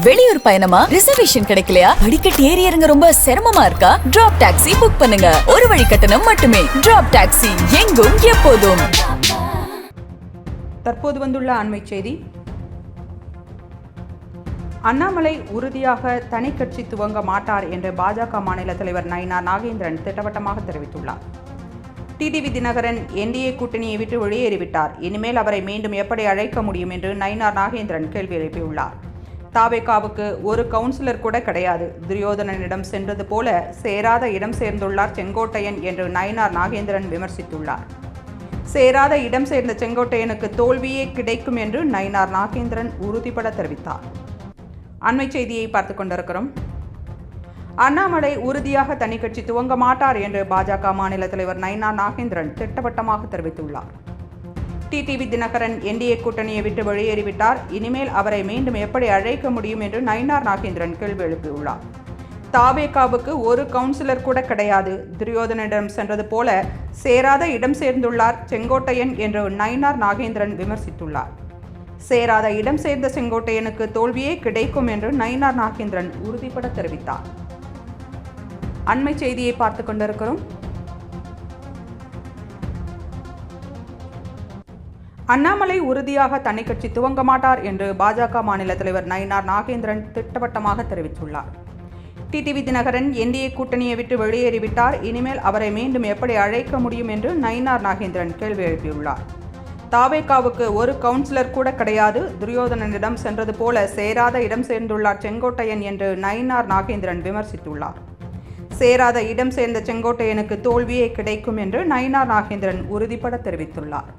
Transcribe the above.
வெளியூர் பயணமா? ரிசர்வேஷன் கிடைக்கலையா? படிக்கட் ஏறி இறங்க ரொம்ப சிரமமா இருக்கா? டிராப் டாக்ஸி புக் பண்ணுங்க. ஒரு வழி கட்டணம் மட்டுமே. டிராப் டாக்ஸி எங்கும் எப்போதும். தற்போது வந்துள்ள அண்மைச் செய்தி. அண்ணாமலை உறுதியாக தனி கட்சி துவங்க மாட்டார் என்று பாஜக மாநில தலைவர் நயினா நாகேந்திரன் திட்டவட்டமாக தெரிவித்துள்ளார். டிடிவி தினகரன் என்டிஏ கூட்டணியை விட்டு வெளியேறிவிட்டார். இனிமேல் அவரை மீண்டும் எப்படி அழைக்க முடியும் என்று நயினார் நாகேந்திரன் கேள்வி எழுப்பியுள்ளார். தாவேகாவுக்கு ஒரு கவுன்சிலர் கூட கிடையாது. துரியோதனனிடம் சென்றது போல சேராத இடம் சேர்ந்துள்ளார் செங்கோட்டையன் என்று நயனார் நாகேந்திரன் விமர்சித்துள்ளார். சேராத இடம் சேர்ந்த செங்கோட்டையனுக்கு தோல்வியே கிடைக்கும் என்று நயினார் நாகேந்திரன் உறுதிபட தெரிவித்தார். அண்மை செய்தியை பார்த்து கொண்டிருக்கிறோம். அண்ணாமலை உறுதியாக தனி கட்சி துவங்க மாட்டார் என்று பாஜக மாநில தலைவர் நயினார் நாகேந்திரன் திட்டவட்டமாக தெரிவித்துள்ளார். டிடிவி தினகரன் என்டிஏ கூட்டணியை விட்டு வெளியேறிவிட்டார். இனிமேல் அவரை மீண்டும் எப்படி அழைக்க முடியும் என்று நயினார் நாகேந்திரன் கேள்வி எழுப்பியுள்ளார். தாவேகாவுக்கு ஒரு கவுன்சிலர் கூட கிடையாது. துரியோதனிடம் சென்றது போல சேராத இடம் சேர்ந்துள்ளார் செங்கோட்டையன் என்று நயினார் நாகேந்திரன் விமர்சித்துள்ளார். சேராத இடம் சேர்ந்த செங்கோட்டையனுக்கு தோல்வியே கிடைக்கும் என்று நயினார் நாகேந்திரன் உறுதிபட தெரிவித்தார். அண்மை செய்தியை பார்த்து கொண்டிருக்கிறோம். அண்ணாமலை உறுதியாக தன்னை கட்சி துவங்க மாட்டார் என்று பாஜக மாநில தலைவர் நயினார் நாகேந்திரன் திட்டவட்டமாக தெரிவித்துள்ளார். டிடிவி தினகரன் என்டிஏ கூட்டணியை விட்டு வெளியேறிவிட்டார். இனிமேல் அவரை மீண்டும் எப்படி அழைக்க முடியும் என்று நயினார் நாகேந்திரன் கேள்வி எழுப்பியுள்ளார். தாவேகாவுக்கு ஒரு கவுன்சிலர் கூட கிடையாது. துரியோதனனிடம் சென்றது போல சேராத இடம் சேர்ந்துள்ளார் செங்கோட்டையன் என்று நயினார் நாகேந்திரன் விமர்சித்துள்ளார். சேராத இடம் சேர்ந்த செங்கோட்டையனுக்கு தோல்வியே கிடைக்கும் என்று நயினார் நாகேந்திரன் உறுதிபட தெரிவித்துள்ளார்.